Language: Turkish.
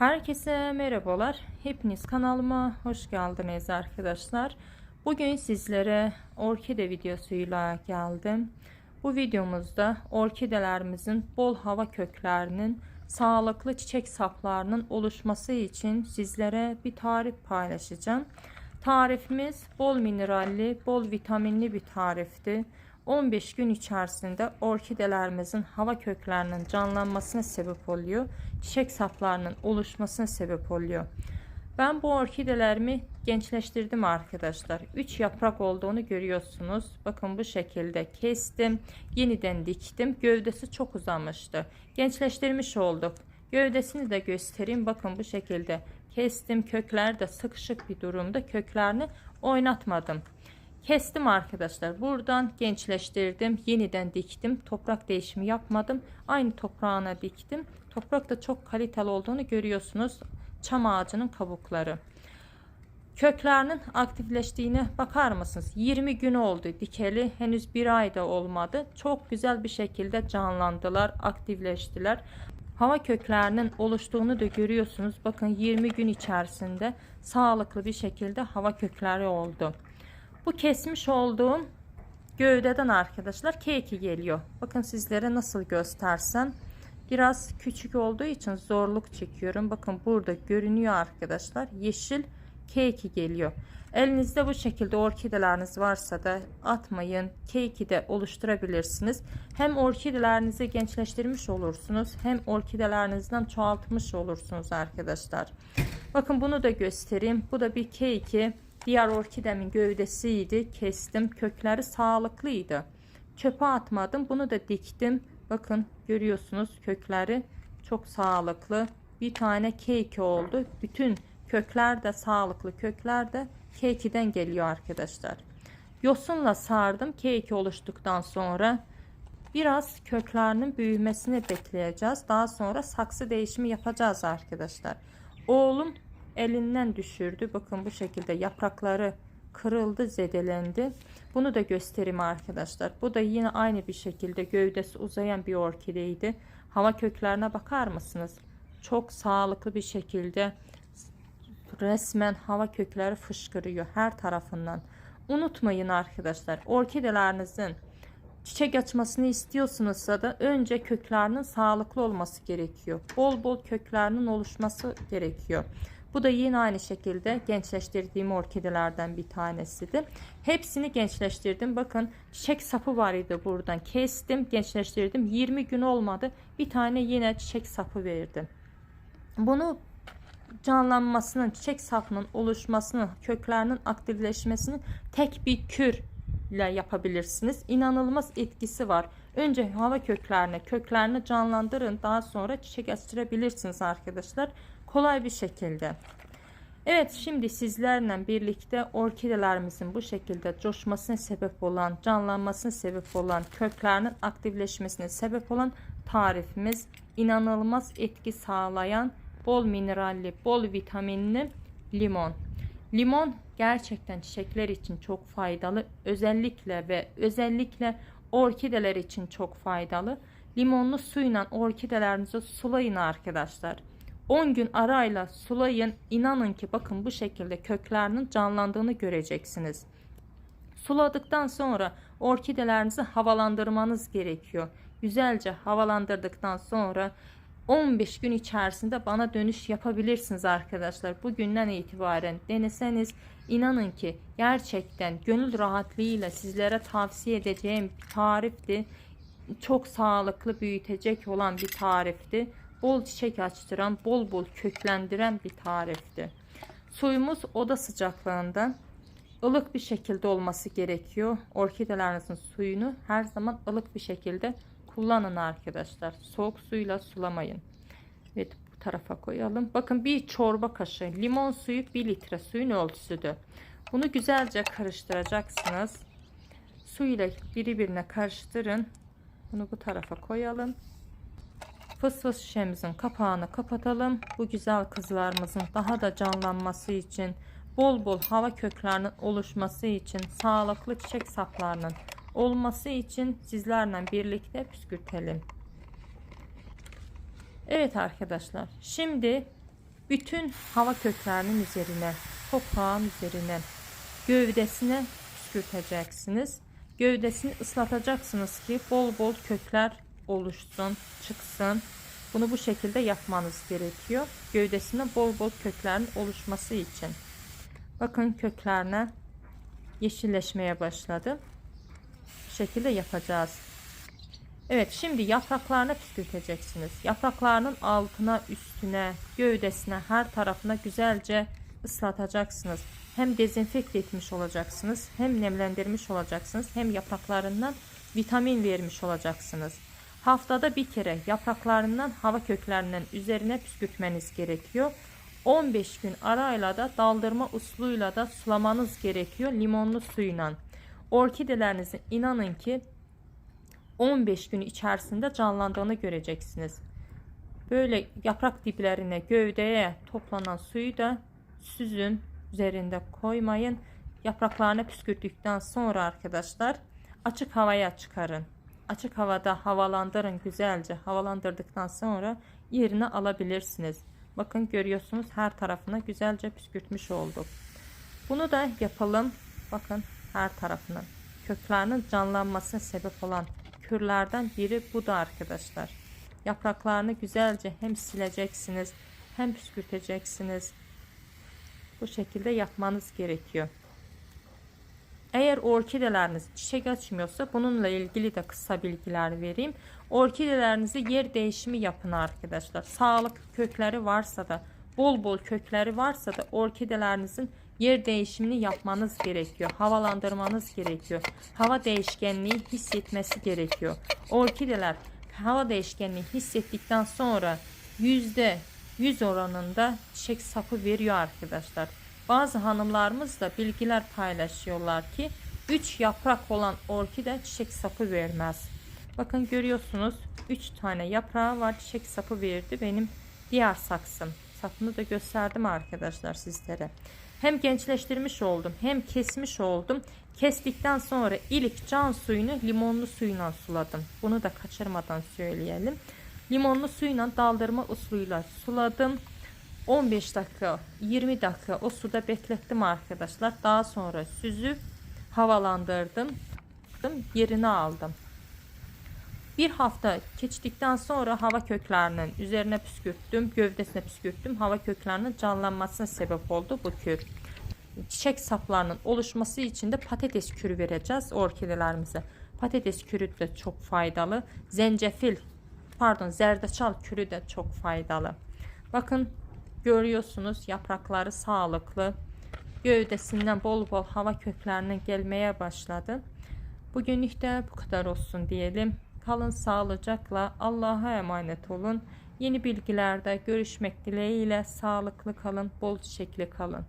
Herkese merhabalar. Hepiniz kanalıma hoş geldiniz arkadaşlar. Bugün sizlere orkide videosuyla geldim. Bu videomuzda orkidelerimizin bol hava köklerinin sağlıklı çiçek saplarının oluşması için sizlere bir tarif paylaşacağım. Tarifimiz bol mineralli, bol vitaminli bir tarifti. 15 gün içerisinde orkidelerimizin hava köklerinin canlanmasına sebep oluyor. Çiçek saplarının oluşmasına sebep oluyor. Ben bu orkidelerimi gençleştirdim arkadaşlar. 3 yaprak olduğunu görüyorsunuz. Bakın bu şekilde kestim. Yeniden diktim. Gövdesi çok uzamıştı. Gençleştirmiş olduk. Gövdesini de göstereyim. Bakın bu şekilde kestim. Kökler de sıkışık bir durumda. Köklerini oynatmadım. Kestim arkadaşlar. Buradan gençleştirdim. Yeniden diktim. Toprak değişimi yapmadım. Aynı toprağına diktim. Toprak da çok kaliteli olduğunu görüyorsunuz. Çam ağacının kabukları. Köklerinin aktifleştiğine bakar mısınız? 20 gün oldu dikeli. Henüz bir ayda olmadı. Çok güzel bir şekilde canlandılar, aktifleştiler. Hava köklerinin oluştuğunu da görüyorsunuz. Bakın 20 gün içerisinde sağlıklı bir şekilde hava kökleri oldu. Bu kesmiş olduğum gövdeden arkadaşlar keki geliyor. Bakın sizlere nasıl göstersem. Biraz küçük olduğu için zorluk çekiyorum. Bakın burada görünüyor arkadaşlar. Yeşil keki geliyor. Elinizde bu şekilde orkideleriniz varsa da atmayın. Keki de oluşturabilirsiniz. Hem orkidelerinizi gençleştirmiş olursunuz. Hem orkidelerinizden çoğaltmış olursunuz arkadaşlar. Bakın bunu da göstereyim. Bu da bir keki. Diğer orkidemin gövdesiydi. Kestim. Kökleri sağlıklıydı. Çöpe atmadım. Bunu da diktim. Bakın görüyorsunuz kökleri çok sağlıklı. Bir tane keki oldu. Bütün kökler de sağlıklı. Kökler de kekiden geliyor arkadaşlar. Yosunla sardım. Keki oluştuktan sonra biraz köklerinin büyümesini bekleyeceğiz. Daha sonra saksı değişimi yapacağız arkadaşlar. Oğlum elinden düşürdü. Bakın bu şekilde yaprakları kırıldı, zedelendi. Bunu da göstereyim arkadaşlar. Bu da yine aynı bir şekilde gövdesi uzayan bir orkideydi. Hava köklerine bakar mısınız? Çok sağlıklı bir şekilde resmen hava kökleri fışkırıyor her tarafından. Unutmayın arkadaşlar. Orkidelerinizin çiçek açmasını istiyorsunuzsa da önce köklerinin sağlıklı olması gerekiyor. Bol bol köklerinin oluşması gerekiyor. Bu da yine aynı şekilde gençleştirdiğim orkidelerden bir tanesidir. Hepsini gençleştirdim. Bakın çiçek sapı var idi buradan. Kestim, gençleştirdim. 20 gün olmadı. Bir tane yine çiçek sapı verdim. Bunu canlanmasının, çiçek sapının oluşmasının, köklerinin aktifleşmesini tek bir kür ile yapabilirsiniz. İnanılmaz etkisi var. Önce hava köklerine, köklerini canlandırın. Daha sonra çiçek açtırabilirsiniz arkadaşlar. Kolay bir şekilde. Evet şimdi sizlerle birlikte orkidelerimizin bu şekilde coşmasına sebep olan, canlanmasına sebep olan, köklerinin aktifleşmesine sebep olan tarifimiz inanılmaz etki sağlayan bol mineralli, bol vitaminli limon. Limon gerçekten çiçekler için çok faydalı. Özellikle ve özellikle orkideler için çok faydalı. Limonlu suyla orkidelerinizi sulayın arkadaşlar. 10 gün arayla sulayın. İnanın ki bakın bu şekilde köklerinin canlandığını göreceksiniz. Suladıktan sonra orkidelerinizi havalandırmanız gerekiyor. Güzelce havalandırdıktan sonra 15 gün içerisinde bana dönüş yapabilirsiniz arkadaşlar. Bugünden itibaren deneseniz inanın ki gerçekten gönül rahatlığıyla sizlere tavsiye edeceğim bir tarifti. Çok sağlıklı büyütecek olan bir tarifti. Bol çiçek açtıran, bol bol köklendiren bir tarifti. Suyumuz oda sıcaklığında ılık bir şekilde olması gerekiyor. Orkidelerinizin suyunu her zaman ılık bir şekilde kullanın arkadaşlar. Soğuk suyla sulamayın. Evet bu tarafa koyalım. Bakın bir çorba kaşığı limon suyu 1 litre suyun ölçüsüdür. Bunu güzelce karıştıracaksınız. Su ile birbirine karıştırın. Bunu bu tarafa koyalım. Fıs fıs şişemizin kapağını kapatalım. Bu güzel kızlarımızın daha da canlanması için bol bol hava köklerinin oluşması için sağlıklı çiçek saplarının olması için sizlerle birlikte püskürtelim. Evet arkadaşlar şimdi bütün hava köklerinin üzerine, toprağın üzerine, gövdesine püskürteceksiniz. Gövdesini ıslatacaksınız ki bol bol kökler oluşsun, çıksın. Bunu bu şekilde yapmanız gerekiyor. Gövdesinde bol bol köklerin oluşması için. Bakın köklerine yeşilleşmeye başladı. Bu şekilde yapacağız. Evet şimdi yapraklarını püskürteceksiniz. Yapraklarının altına, üstüne, gövdesine, her tarafına güzelce ıslatacaksınız. Hem dezenfekte etmiş olacaksınız, hem nemlendirmiş olacaksınız, hem yapraklarından vitamin vermiş olacaksınız. Haftada bir kere yapraklarından hava köklerinden üzerine püskürtmeniz gerekiyor. 15 gün arayla da daldırma usluyla da sulamanız gerekiyor limonlu suyla. Orkidelerinizin inanın ki 15 gün içerisinde canlandığını göreceksiniz. Böyle yaprak diplerine, gövdeye toplanan suyu da süzün, üzerinde koymayın. Yapraklarını püskürttükten sonra arkadaşlar açık havaya çıkarın. Açık havada havalandırın güzelce. Havalandırdıktan sonra yerine alabilirsiniz. Bakın görüyorsunuz her tarafına güzelce püskürtmüş olduk. Bunu da yapalım. Bakın her tarafına. Köklerinin canlanmasına sebep olan kürlerden biri bu da arkadaşlar. Yapraklarını güzelce hem sileceksiniz hem püskürteceksiniz. Bu şekilde yapmanız gerekiyor. Eğer orkideleriniz çiçek açmıyorsa bununla ilgili de kısa bilgiler vereyim. Orkidelerinizi yer değişimi yapın arkadaşlar. Sağlık kökleri varsa da bol bol kökleri varsa da orkidelerinizin yer değişimini yapmanız gerekiyor. Havalandırmanız gerekiyor. Hava değişkenliği hissetmesi gerekiyor. Orkideler hava değişkenliği hissettikten sonra yüzde yüz oranında çiçek sapı veriyor arkadaşlar. Bazı hanımlarımız da bilgiler paylaşıyorlar ki 3 yaprak olan orkide çiçek sapı vermez. Bakın görüyorsunuz 3 tane yaprağı var çiçek sapı verdi benim diğer saksım. Sapını da gösterdim arkadaşlar sizlere. Hem gençleştirmiş oldum hem kesmiş oldum. Kestikten sonra ilik can suyunu limonlu suyla suladım. Bunu da kaçırmadan söyleyelim. Limonlu suyla daldırma usuluyla suladım. 15 dakika 20 dakika o suda beklettim arkadaşlar. Daha sonra süzüp havalandırdım. Yerine aldım. Bir hafta geçtikten sonra hava köklerinin üzerine püskürttüm, gövdesine püskürttüm. Hava köklerinin canlanmasına sebep oldu bu kür. Çiçek saplarının oluşması için de patates kürü vereceğiz orkidelerimize. Patates kürü de çok faydalı. Zencefil, pardon zerdeçal kürü de çok faydalı. Bakın görüyorsunuz yaprakları sağlıklı. Gövdesinden bol bol hava köklerine gelmeye başladı. Bugünlük de bu kadar olsun diyelim. Kalın sağlıcakla Allah'a emanet olun. Yeni bilgilerde görüşmek dileğiyle sağlıklı kalın, bol çiçekli kalın.